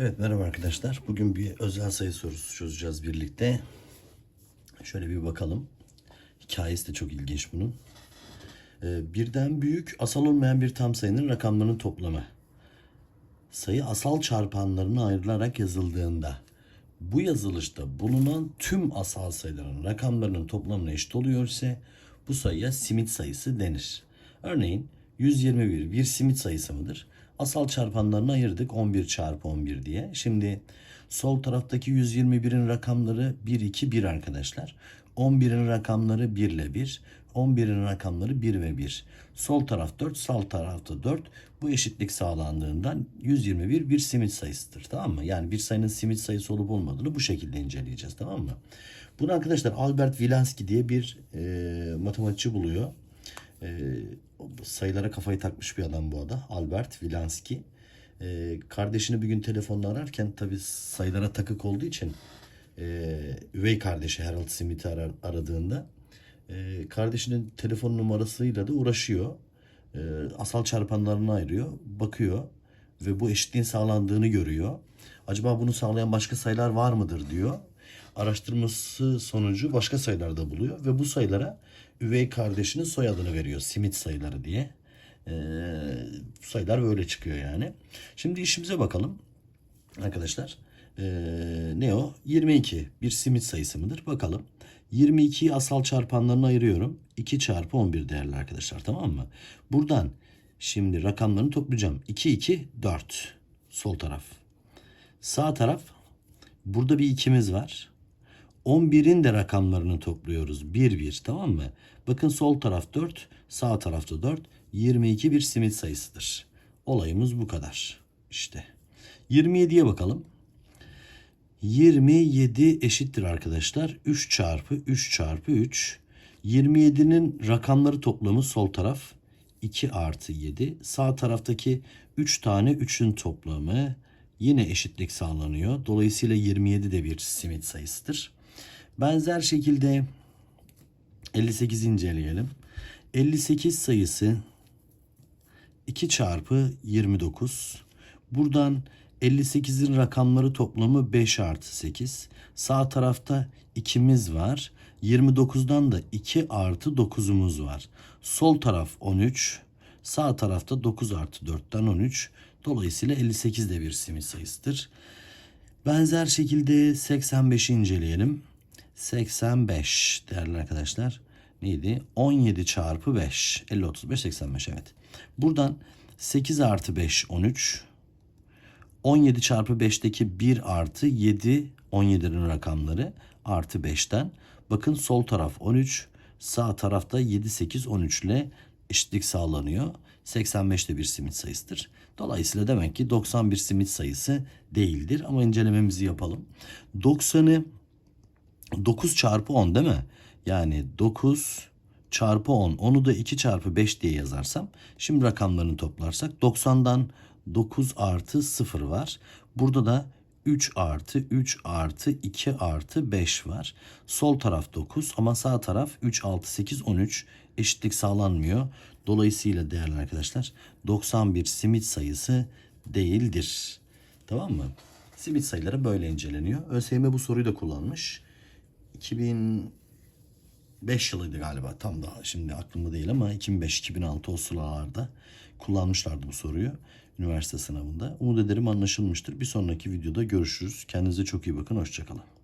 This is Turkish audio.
Evet merhaba arkadaşlar. Bugün bir özel sayı sorusu çözeceğiz birlikte. Şöyle bir bakalım. Hikayesi de çok ilginç bunun. Ee, birden büyük asal olmayan bir tam sayının rakamlarının toplamı. Sayı asal çarpanlarına ayrılarak yazıldığında bu yazılışta bulunan tüm asal sayıların rakamlarının toplamına eşit oluyor ise bu sayıya simit sayısı denir. Örneğin 121 bir simit sayısı mıdır? Asal çarpanlarını ayırdık 11 çarpı 11 diye. Şimdi sol taraftaki 121'in rakamları 1, 2, 1 arkadaşlar. 11'in rakamları 1 ile 1. 11'in rakamları 1 ve 1. Sol taraf 4, sağ tarafta 4. Bu eşitlik sağlandığından 121 bir simit sayısıdır. Tamam mı? Yani bir sayının simit sayısı olup olmadığını bu şekilde inceleyeceğiz. Tamam mı? Bunu arkadaşlar Albert Wilansky diye bir e, matematikçi buluyor. E, sayılara kafayı takmış bir adam bu ada. Albert Wilansky. E, kardeşini bir gün telefonla ararken tabi sayılara takık olduğu için e, üvey kardeşi Harold Smith'i arar, aradığında e, kardeşinin telefon numarasıyla da uğraşıyor. E, asal çarpanlarını ayırıyor, bakıyor ve bu eşitliğin sağlandığını görüyor. Acaba bunu sağlayan başka sayılar var mıdır diyor. Araştırması sonucu başka sayılar da buluyor ve bu sayılara üvey kardeşinin soyadını veriyor. Simit sayıları diye. E, sayılar böyle çıkıyor yani. Şimdi işimize bakalım arkadaşlar. Ee, ne o? 22 bir simit sayısı mıdır? Bakalım. 22'yi asal çarpanlarına ayırıyorum. 2 çarpı 11 değerli arkadaşlar tamam mı? Buradan şimdi rakamlarını toplayacağım. 2, 2, 4. Sol taraf. Sağ taraf. Burada bir ikimiz var. 11'in de rakamlarını topluyoruz. 1, 1 tamam mı? Bakın sol taraf 4, sağ tarafta 4. 22 bir simit sayısıdır. Olayımız bu kadar. İşte. 27'ye bakalım. 27 eşittir arkadaşlar. 3 çarpı 3 çarpı 3. 27'nin rakamları toplamı sol taraf 2 artı 7. Sağ taraftaki 3 tane 3'ün toplamı yine eşitlik sağlanıyor. Dolayısıyla 27 de bir simit sayısıdır. Benzer şekilde 58 inceleyelim. 58 sayısı 2 çarpı 29. Buradan 58'in rakamları toplamı 5 artı 8. Sağ tarafta 2'miz var. 29'dan da 2 artı 9'umuz var. Sol taraf 13. Sağ tarafta 9 artı 4'ten 13. Dolayısıyla 58 de bir simit sayısıdır. Benzer şekilde 85'i inceleyelim. 85 değerli arkadaşlar. Neydi? 17 çarpı 5. 50, 35, 85 evet. Buradan 8 artı 5, 13. 17 çarpı 5'teki 1 artı 7 17'nin rakamları artı 5'ten. Bakın sol taraf 13 sağ tarafta 7 8 13 ile eşitlik sağlanıyor. 85 de bir simit sayısıdır. Dolayısıyla demek ki 91 simit sayısı değildir ama incelememizi yapalım. 90'ı 9 çarpı 10 değil mi? Yani 9 çarpı 10 onu da 2 çarpı 5 diye yazarsam şimdi rakamlarını toplarsak 90'dan 9 artı 0 var. Burada da 3 artı 3 artı 2 artı 5 var. Sol taraf 9 ama sağ taraf 3, 6, 8, 13 eşitlik sağlanmıyor. Dolayısıyla değerli arkadaşlar 91 simit sayısı değildir. Tamam mı? Simit sayıları böyle inceleniyor. ÖSYM bu soruyu da kullanmış. 2005 yılıydı galiba tam da şimdi aklımda değil ama 2005-2006 o sıralarda kullanmışlardı bu soruyu üniversite sınavında. Umut ederim anlaşılmıştır. Bir sonraki videoda görüşürüz. Kendinize çok iyi bakın. Hoşçakalın.